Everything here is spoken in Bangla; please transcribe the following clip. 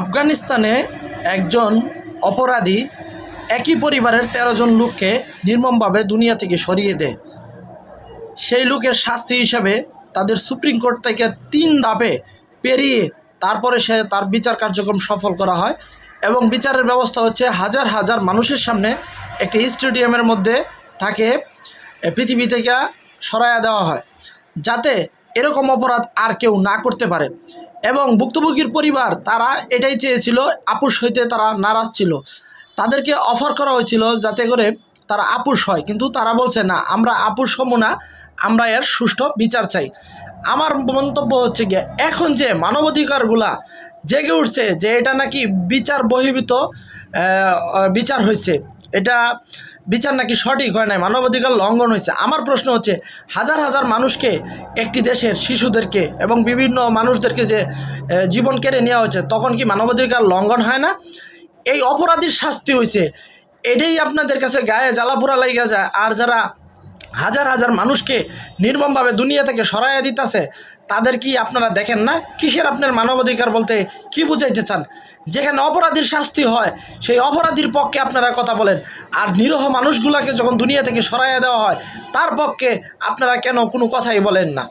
আফগানিস্তানে একজন অপরাধী একই পরিবারের তেরো জন লোককে নির্মমভাবে দুনিয়া থেকে সরিয়ে দেয়। সেই লোকের শাস্তি হিসাবে তাদের সুপ্রিম কোর্ট থেকে তিন ধাপে পেরিয়ে তারপরে সে তার বিচার কার্যক্রম সফল করা হয় এবং বিচারের ব্যবস্থা হচ্ছে হাজার হাজার মানুষের সামনে একটি স্টেডিয়ামের মধ্যে তাকে পৃথিবী থেকে সরাইয়া দেওয়া হয়। যাতে এরকম অপরাধ আর কেউ না করতে পারে। এবং ভুক্তভোগীর পরিবার, তারা এটাই চেয়েছিল আপুস হইতে তারা নারাজ ছিল। তাদেরকে অফার করা হয়েছিল যাতে করে তারা আপুস হয়। কিন্তু তারা বলছে, না, আমরা আপুস হব না, আমরা এর সুষ্ঠু বিচার চাই। আমার মন্তব্য হচ্ছে গিয়ে, এখন যে মানবাধিকারগুলা জেগে উঠছে, যে এটা নাকি বিচার বহির্ভূত বিচার হয়েছে এটা বিচার নাকি সঠিক হয় নাই? মানবাধিকার লঙ্ঘন হয়েছে। আমার প্রশ্ন হচ্ছে, হাজার হাজার মানুষকে একটি দেশের শিশুদেরকে এবং বিভিন্ন মানুষদেরকে যে জীবন কেড়ে নেওয়া হয়েছে, তখন কি মানবাধিকার লঙ্ঘন হয় না? এই অপরাধীর শাস্তি হয়েছে। এটাই আপনাদের কাছে গায়ে জ্বালাপোড়া লাইগা যায়। আর যারা হাজার হাজার মানুষকে নির্মমভাবে দুনিয়া থেকে সরাইয়া দিতেছে তাদের কি আপনারা দেখেন না? কিসের আপনার মানবাধিকার বলতে কি বুঝাইতে চান? যেখানে অপরাধীর শাস্তি হয়, সেই অপরাধীর পক্ষে আপনারা কথা বলেন। আর নিরহ মানুষগুলোকে যখন দুনিয়া থেকে সরাইয়া দেওয়া হয়, তার পক্ষে আপনারা কেন কোনো কথাই বলেন না?